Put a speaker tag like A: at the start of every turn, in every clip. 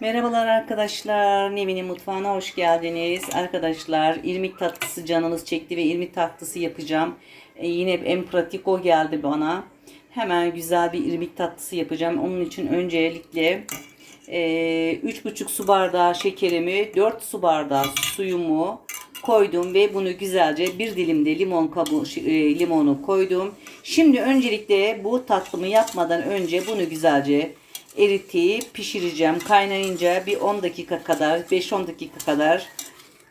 A: Merhabalar arkadaşlar. Nevin'in mutfağına hoş geldiniz. Arkadaşlar irmik tatlısı canınız çekti ve irmik tatlısı yapacağım. E, yine en pratik o geldi bana. Hemen güzel bir irmik tatlısı yapacağım. Onun için öncelikle e, 3,5 su bardağı şekerimi, 4 su bardağı suyumu koydum ve bunu güzelce bir dilim de limon kabuğu e, limonu koydum. Şimdi öncelikle bu tatlımı yapmadan önce bunu güzelce eritip pişireceğim. Kaynayınca bir 10 dakika kadar 5-10 dakika kadar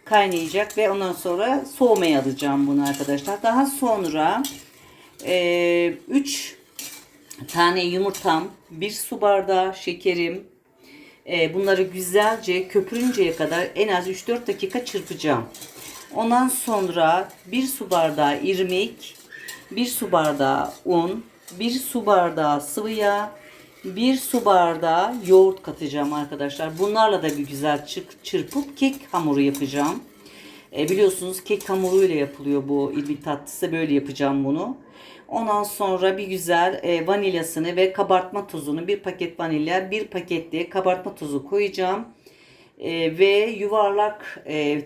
A: kaynayacak ve ondan sonra soğumaya alacağım bunu arkadaşlar. Daha sonra 3 tane yumurtam, 1 su bardağı şekerim, e, bunları güzelce köpürünceye kadar en az 3-4 dakika çırpacağım. Ondan sonra 1 su bardağı irmik, 1 su bardağı un, 1 su bardağı sıvı yağ, 1 su bardağı yoğurt katacağım arkadaşlar. Bunlarla da bir güzel çır- çırpıp kek hamuru yapacağım. E, biliyorsunuz kek hamuruyla yapılıyor bu irmik tatlısı. Böyle yapacağım bunu. Ondan sonra bir güzel e, vanilyasını ve kabartma tozunu bir paket vanilya bir paket de kabartma tozu koyacağım. E, ve yuvarlak e,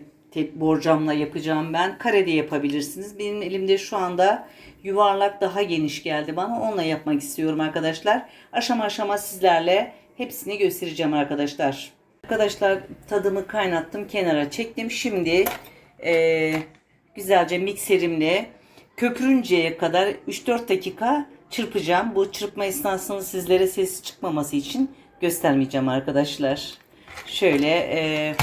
A: borcamla yapacağım ben. Kare de yapabilirsiniz. Benim elimde şu anda yuvarlak daha geniş geldi bana. Onunla yapmak istiyorum arkadaşlar. Aşama aşama sizlerle hepsini göstereceğim arkadaşlar. Arkadaşlar tadımı kaynattım kenara çektim. Şimdi e, güzelce mikserimle köpürünceye kadar 3-4 dakika çırpacağım. Bu çırpma esnasında sizlere ses çıkmaması için göstermeyeceğim arkadaşlar. Şöyle e,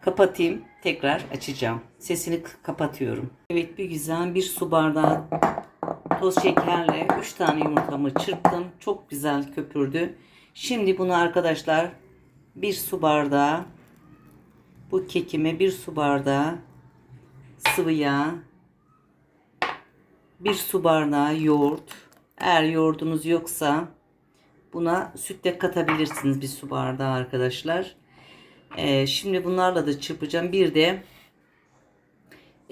A: kapatayım. Tekrar açacağım. Sesini kapatıyorum. Evet bir güzel bir su bardağı toz şekerle 3 tane yumurtamı çırptım. Çok güzel köpürdü. Şimdi bunu arkadaşlar bir su bardağı bu kekime bir su bardağı sıvı yağ, bir su bardağı yoğurt. Eğer yoğurdunuz yoksa buna süt de katabilirsiniz bir su bardağı arkadaşlar. Ee, şimdi bunlarla da çırpacağım. Bir de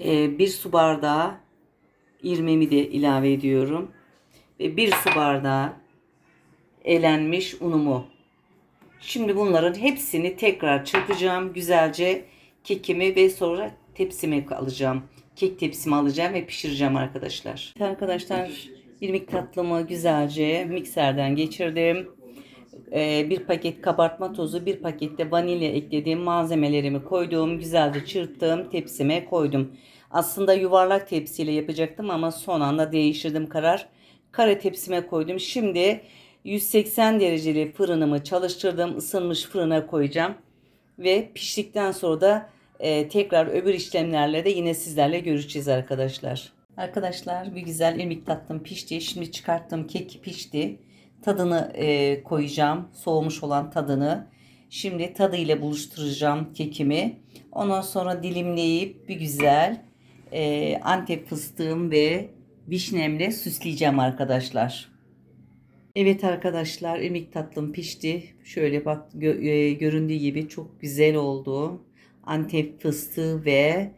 A: e, bir su bardağı irmimi de ilave ediyorum. Ve bir su bardağı elenmiş unumu. Şimdi bunların hepsini tekrar çırpacağım. Güzelce kekimi ve sonra tepsime alacağım. Kek tepsimi alacağım ve pişireceğim arkadaşlar. Arkadaşlar irmik tatlımı güzelce mikserden geçirdim. Ee, bir paket kabartma tozu, bir paket de vanilya eklediğim malzemelerimi koydum. Güzelce çırptım, tepsime koydum. Aslında yuvarlak tepsiyle yapacaktım ama son anda değiştirdim karar. Kare tepsime koydum. Şimdi 180 dereceli fırınımı çalıştırdım. Isınmış fırına koyacağım. Ve piştikten sonra da e, tekrar öbür işlemlerle de yine sizlerle görüşeceğiz arkadaşlar. Arkadaşlar bir güzel irmik tatlım pişti. Şimdi çıkarttım kek pişti. Tadını e, koyacağım. Soğumuş olan tadını. Şimdi tadıyla buluşturacağım kekimi. Ondan sonra dilimleyip bir güzel e, antep fıstığım ve vişnemle süsleyeceğim arkadaşlar. Evet arkadaşlar irmik tatlım pişti. Şöyle bak gö- e, göründüğü gibi çok güzel oldu. Antep fıstığı ve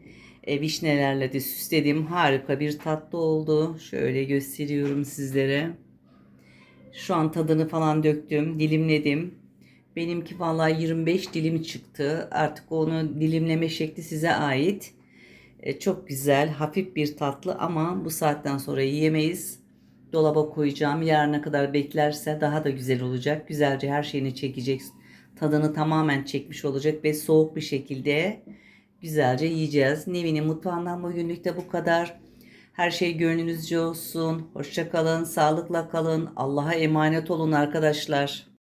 A: e, vişnelerle de süsledim. Harika bir tatlı oldu. Şöyle gösteriyorum sizlere. Şu an tadını falan döktüm, dilimledim. Benimki vallahi 25 dilim çıktı. Artık onu dilimleme şekli size ait. E, çok güzel, hafif bir tatlı ama bu saatten sonra yiyemeyiz. Dolaba koyacağım. Yarına kadar beklerse daha da güzel olacak. Güzelce her şeyini çekecek. Tadını tamamen çekmiş olacak ve soğuk bir şekilde güzelce yiyeceğiz. Nevin'in mutfağından bugünlük de bu kadar. Her şey gönlünüzce olsun. Hoşça kalın, sağlıkla kalın. Allah'a emanet olun arkadaşlar.